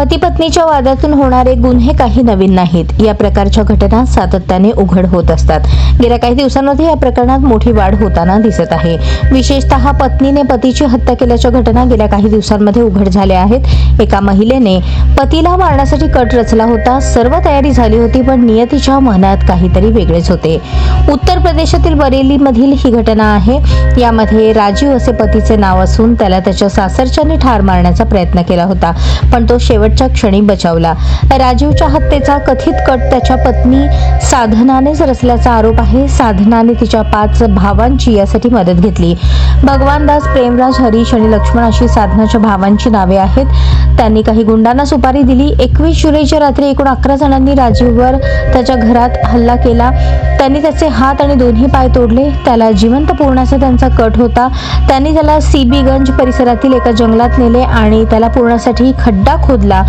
पती पत्नीच्या वादातून होणारे गुन्हे काही नवीन नाहीत. या प्रकारच्या घटना सातत्याने उघड होत असतात. गेल्या काही दिवसांमध्ये या प्रकरणात मोठी वाढ होताना दिसत आहे. विशेषतः पत्नीने पतीची हत्या केल्याच्या घटना गेल्या काही दिवसांमध्ये उघड झाल्या आहेत. एका महिलेने पतीला मारण्यासाठी कट रचला होता. सर्व तयारी झाली होती पण नियतीच्या मनात काहीतरी वेगळेच होते. उत्तर प्रदेशातील बरेलीमधील ही घटना आहे. यामध्ये राजीव असे पतीचे नाव असून त्याला त्याच्या सासरच्याने ठार मारण्याचा प्रयत्न केला होता. पण तो शेवट शेवटच्या क्षणी बचावला. राजीवच्या हत्येचा कथित कट त्याच्या पत्नी साधनानेच रचल्याचा आरोप आहे. साधनाने तिच्या पाच भावांची यासाठी मदत घेतली. भगवानदास प्रेमराज हरीश आणि लक्ष्मण अशी साधनाच्या भावांची नावे आहेत. त्यांनी काही गुंडांना सुपारी दिली. एकवीस जुलैच्या रात्री एकूण अकरा जणांनी राजीववर त्याच्या घरात हल्ला केला. त्यांनी त्याचे हात आणि दोन्ही पाय तोडले. त्याला जिवंत पुरण्याचा त्यांचा कट होता. त्यांनी त्याला सीबीगंज परिसरातील एका जंगलात नेले आणि त्याला पुरण्यासाठी खड्डा खोदला.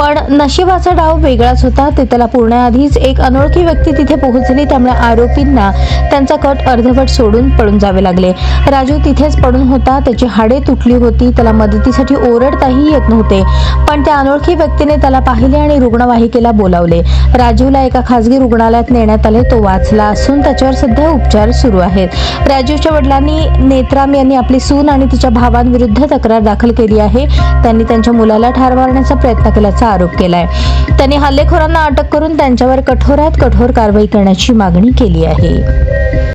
पण नशिबाचा डाव वेगळाच होता. ते त्याला पुरण्याआधीच एक अनोळखी व्यक्ती तिथे पोहोचली. त्यामुळे आरोपींना त्यांचा कट अर्धवट सोडून पळून जावे लागले. राजू तिथेच पडून होता. त्याची हाडे तुटली होती. त्याला मदतीसाठी ओरडताही येत नव्हते. पण त्या अनोळखी व्यक्तीने त्याला पाहिले आणि रुग्णवाहिकेला बोलावले. राजीवला एका खासगी रुग्णालयात नेण्यात आले. तो वाचला असून त्याच्यावर सध्या उपचार सुरू आहेत. राजीवच्या वडिलांनी नेत्राम यांनी आपली सून आणि तिच्या भावांविरुद्ध तक्रार दाखल केली आहे. त्यांनी त्यांच्या मुलाला ठार मारण्याचा प्रयत्न केल्याचा आरोप केलाय. त्यांनी हल्लेखोरांना अटक करून त्यांच्यावर कठोरात कठोर कारवाई करण्याची मागणी केली आहे.